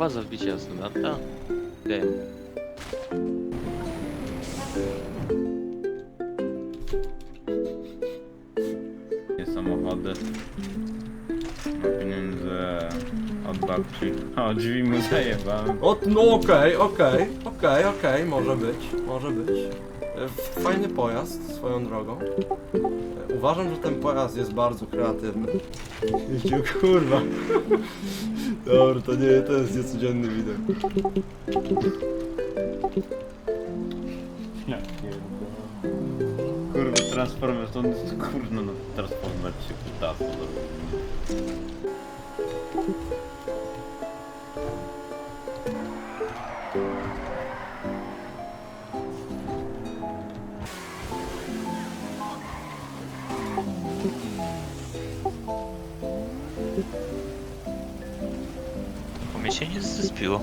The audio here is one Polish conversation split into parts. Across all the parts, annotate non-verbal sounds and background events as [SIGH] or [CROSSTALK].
Was za wbicie astronauta? Wiem. Nie samochody. Ma pieniądze od babci. O, drzwi mu zajebałem. O, no okej, okej, okej, okej, może być, może być. E, Fajny pojazd, swoją drogą. E, Uważam, że ten pojazd jest bardzo kreatywny. Jeździł, kurwa. Dobra, to nie, to jest niecodzienny widok. Kurwa, Transformers, on jest kurno no Transformers się kutasa zrobił. Zbiło.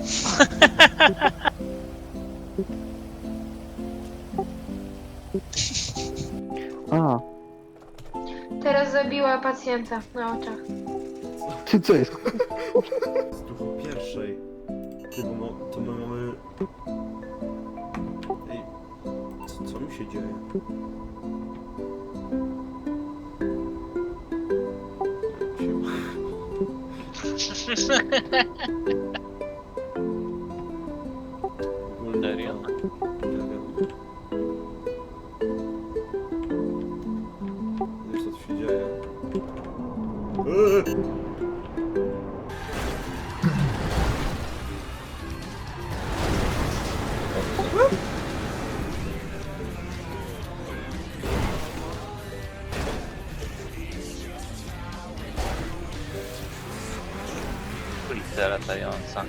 A, Teraz zabiła pacjenta na oczach. ty co jest? Z duchu pierwszej. Ty, bo ma, to my mamy... Ej, co, co mi się dzieje? Siema. [LAUGHS] Ulica latająca.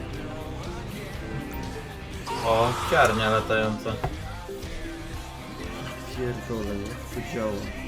O, ciarnia latająca. Pierdolę, jak to działa?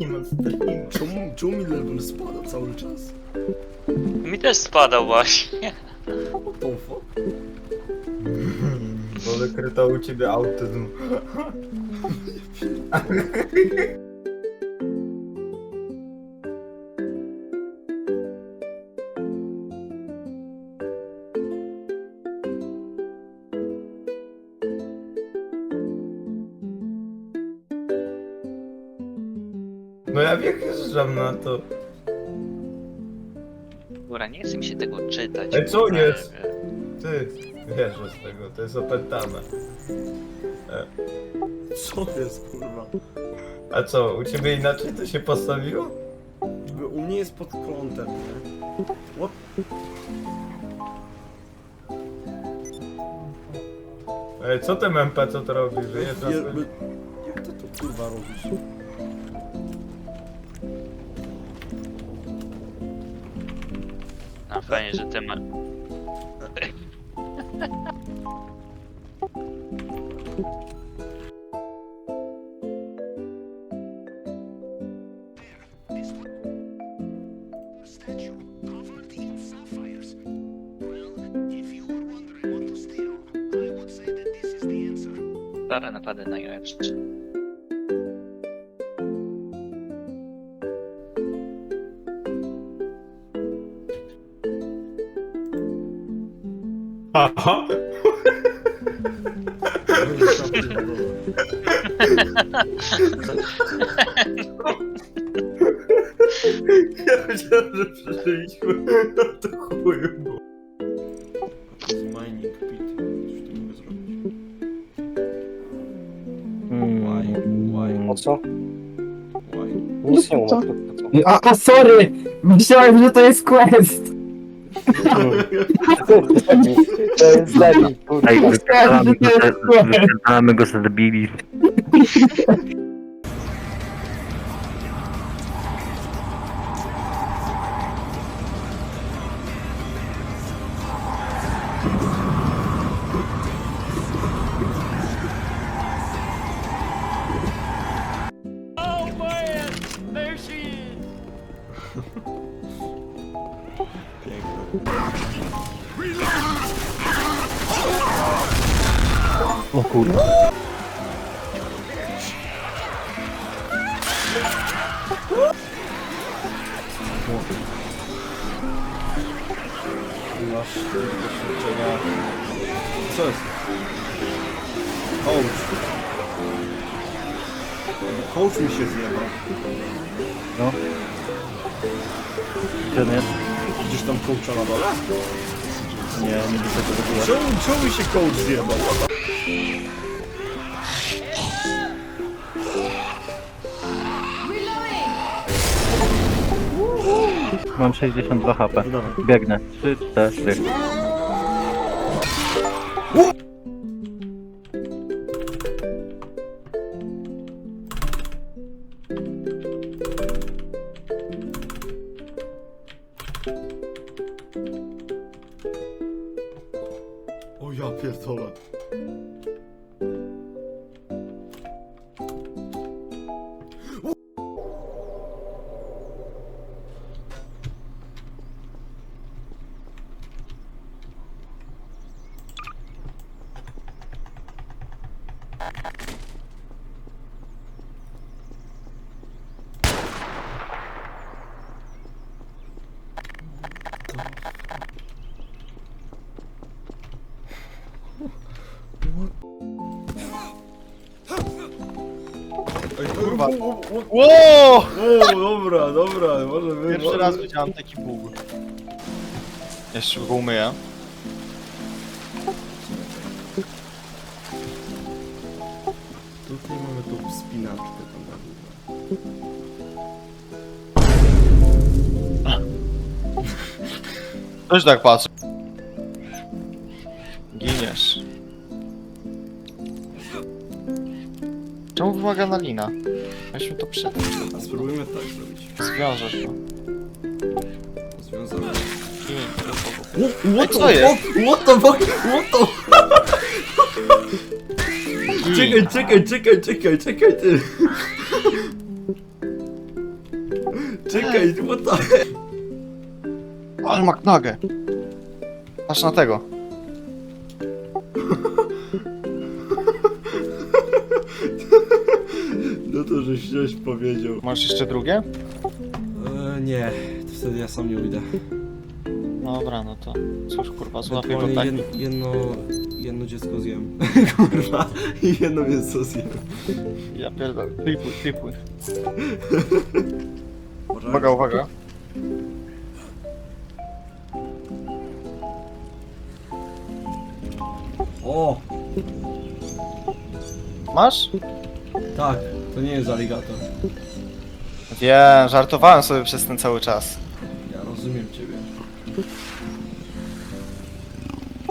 Nie mam streamu. Czemu, czemu mi level spada cały czas? Mi też spadał właśnie. What the fuck? Bo wykryto u ciebie autyzm. [LAUGHS] wjeżdżam na to. Dobra, nie chce mi się tego czytać. Ej, co kurwa, jest? nie wiem. Ty, wierzę z tego, to jest opętane. Co jest kurwa? A co, u ciebie inaczej to się postawiło? Jakby U mnie jest pod kątem, nie? What? Ej, co ten MP co to robi, na Jakby... Jak ty to kurwa robisz? Fajnie, że ty ma... Stare napady najlepsze. Aha! Ja myślałem, że przeżyliśmy no to chuju, bo... Mining pit. Coś tu mogę zrobić. Why? Why? O co? Why? Nic nie. A, a sorry! Myślałem, że to jest quest! To jest debil, kurwa. Że to jest quest! Wypierdalamy go za. Masz doświadczenia. Co jest? Coach. Coach mi się zjebał. No. On jest? Widzisz tam coacha na dole? Nie, nie widzę go w ogóle. Czemu mi się coach zjebał? Mam 62 HP. Biegnę. 3, 4. kurwa. Ło! O, dobra, dobra, może być. Pierwszy raz widziałem taki bóg. Jeszcze go umyję. Tutaj mamy tą wspinaczkę tam na górze. Też tak patrzę. Giniesz. Czemu wymaga na lina? Weźmy to przed. A spróbujmy tak zrobić. Zwiążesz go. Związane. Gin. Ej, co jest? What the fuck? What the Czekaj, czekaj, czekaj, czekaj, czekaj, ty. Czekaj, what the Ale maknagę. Patrz na tego. To, żeś coś powiedział. Masz jeszcze drugie? E, nie, to wtedy ja sam nie ujdę. No dobra, no to cóż kurwa, złapię go Ewentualnie tak. jed, jedno, jedno dziecko zjem. [LAUGHS] Kurwa, i jedno mięso zjem. Ja pierdolę. Klipuj. Może- Uwaga, uwaga. O, Masz? tak, to nie jest aligator. Wiem, żartowałem sobie przez ten cały czas. Ja rozumiem ciebie.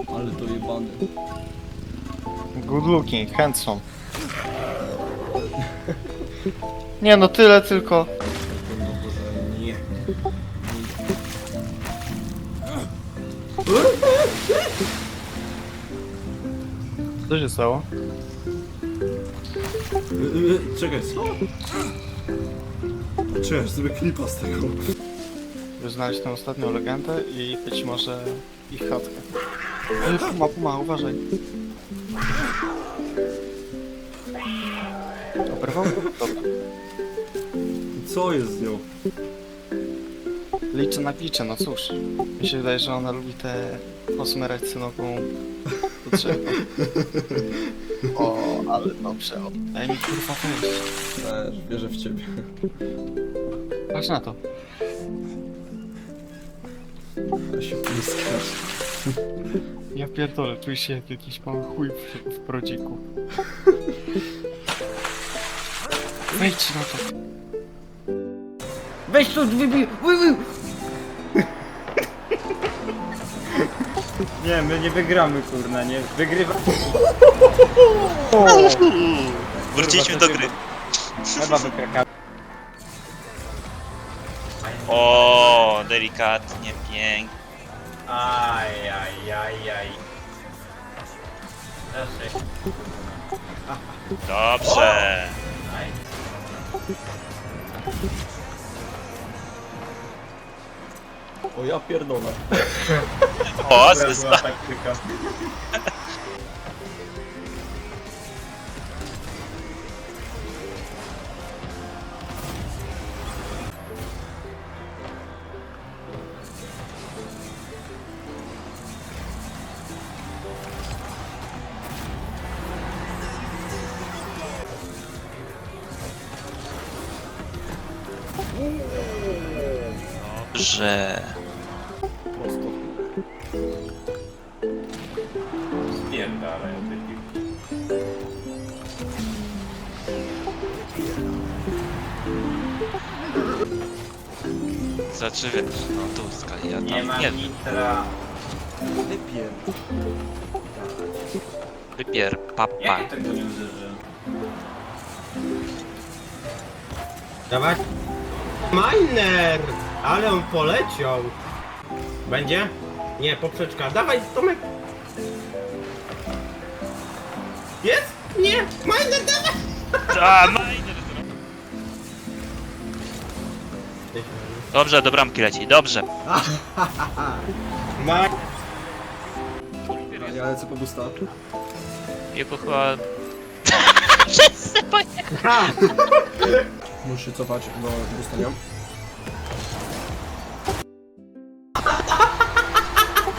Ale to jebany. Good looking, handsome. Nie no, tyle tylko. Nie. Co się stało? Czekaj, co? Czekaj, sobie klipa z tego. Znaleźć tę ostatnią legendę i być może ich chatkę. Ej, Puma, puma, uważaj. Oberwał? Dobra. Co jest z nią? Liczę na glicze, no cóż. Mi się wydaje, że ona lubi te posmerać cynogą drzewa. [LAUGHS] O, ale dobrze. o. Daj mi kurwa wejść. Też, wierzę w ciebie. Patrz na to. Ja się piskasz. Ja pierdolę, czuję się jak jakiś mały chuj w, w prodziku. Wejdź na to. Weź tu, wybij! Wybij! Nie, my nie wygramy, kurna, nie. Wygrywa... Wróciliśmy do gry. Chyba wykrakamy. O, delikatnie, pięknie. Aj, aj, aj, aj. Dobrze. Aj. O ja pierdolę. [LAUGHS] O, asysta. taktyka. Dobrze. Znaczy wiesz, no tu skali ja tam Nie ma nie nitra. Wypier. wypier papa. Jak ja tego nie? Dawaj. Miner! Ale on poleciał. Będzie? Nie, poprzeczka. Dawaj, Tomek. Jest? Nie! Miner, dawaj! A, miner Dobrze, do bramki leci, dobrze. [LAUGHS] Ma... Ja lecę po busta. Jego chyba... Ha! Muszę się cofać do busta, nie? [LAUGHS]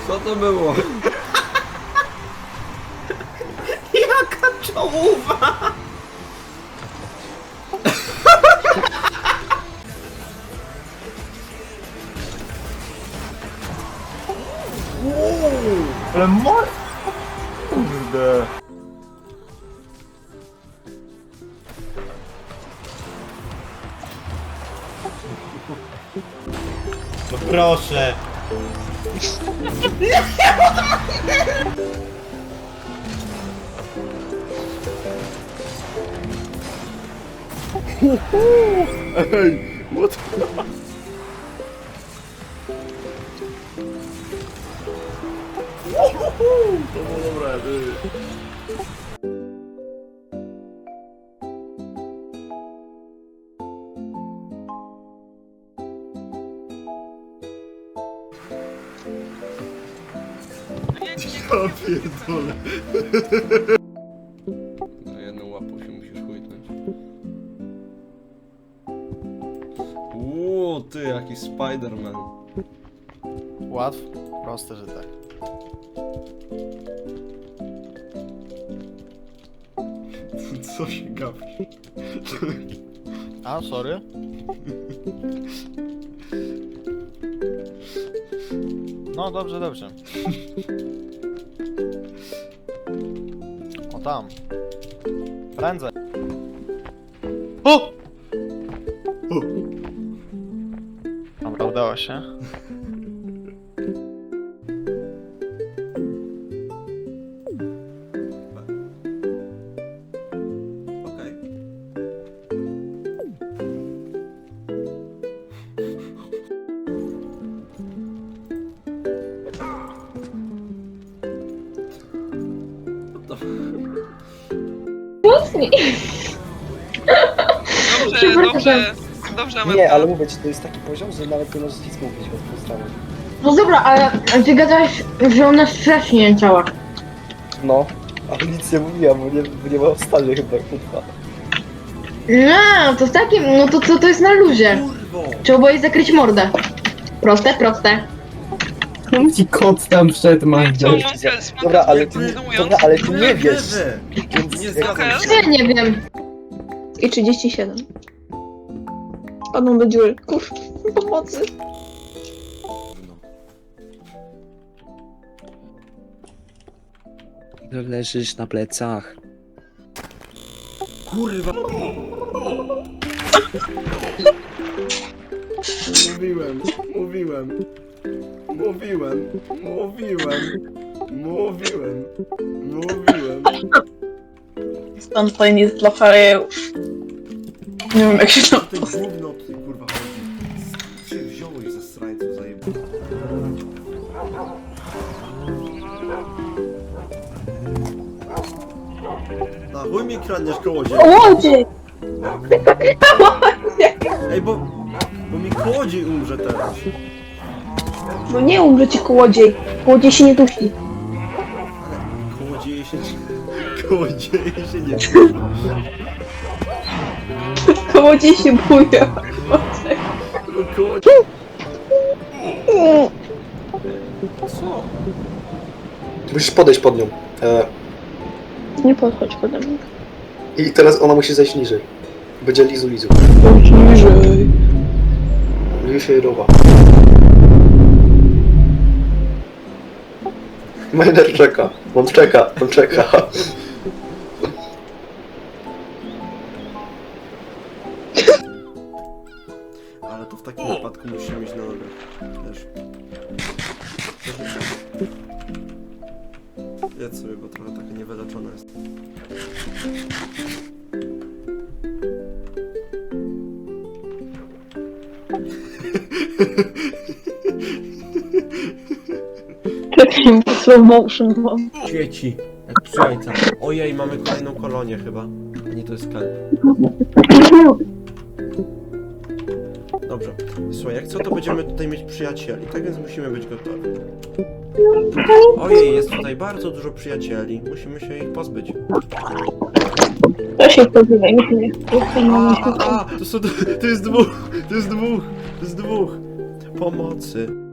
Co to było? [LAUGHS] Jaka czołówa! Ale mor... Kurde. No proszę. Ej, what? To było dobre. Ja pierdolę. Na jedną łapą się musisz chwytnąć. Uuu, ty, jaki Spiderman. Łatw? Proste, że tak. Co się gapisz? A, sorry. No, dobrze, dobrze. O tam. Prędzej. O! Dobra, udało się. Mocniej. Przepraszam. Nie, ale mówię ci, to jest taki poziom, że nawet nie możesz nic mówić, więc pozdrawiam. No dobra, ale ty gadałeś, że ona strasznie jęczała. No, ale nic nie mówiłam, bo nie, bo nie ma w stanie chyba, kurwa. No, to w takim, no to, to, to jest na luzie. Kurwo! Trzeba było jej zakryć mordę. Proste, proste. Czemu ci kot tam wszedł, Magda? Dobra, ale ty, dobra, ale ty nie wiesz, więc Nie się. Ja nie wiem. I 37. Spadną do dziury. Kur... [LAUGHS] pomocy. Leżysz na plecach. Kurwa! Mówiłem, mówiłem. Mówiłem, mówiłem. Mówiłem, mówiłem. Stan fajny jest dla frajerów. Nie wiem jak się to... Ty gówno tutaj kurwa chodzi. Się wziąłeś ze strańców zajebany. Na chuj mi kradniesz kołodziej. Łodzie! Ej, bo... Bo mi kołodziej umrze teraz. No nie umrze ci kołodziej. Kołodziej się nie dusi. Kołodzieje się nie... [LAUGHS] Kołodziej się buja. Kołodziej... Co? Musisz podejść pod nią. E, Nie podchodź pode mnie. I teraz ona musi zejść niżej. Będzie lizu lizu. Chodź niżej. Niżej rowa. Miner czeka. On czeka, on czeka. Ale to w takim wypadku musimy mieć na nogach. Wiesz. Jedz sobie, bo trochę taka niewyleczona jest. Takim slow motion mam. Dzieci, jak. Ojej, mamy kolejną kolonię chyba. Nie, to jest sklep. Dobrze. Słuchaj, jak co, to będziemy tutaj mieć przyjacieli, tak więc musimy być gotowi. Ojej, jest tutaj bardzo dużo przyjacieli. Musimy się ich pozbyć. To się pozbywa, nic nie A, a, a, to są, to jest dwóch, to jest dwóch, to jest dwóch. Pomocy.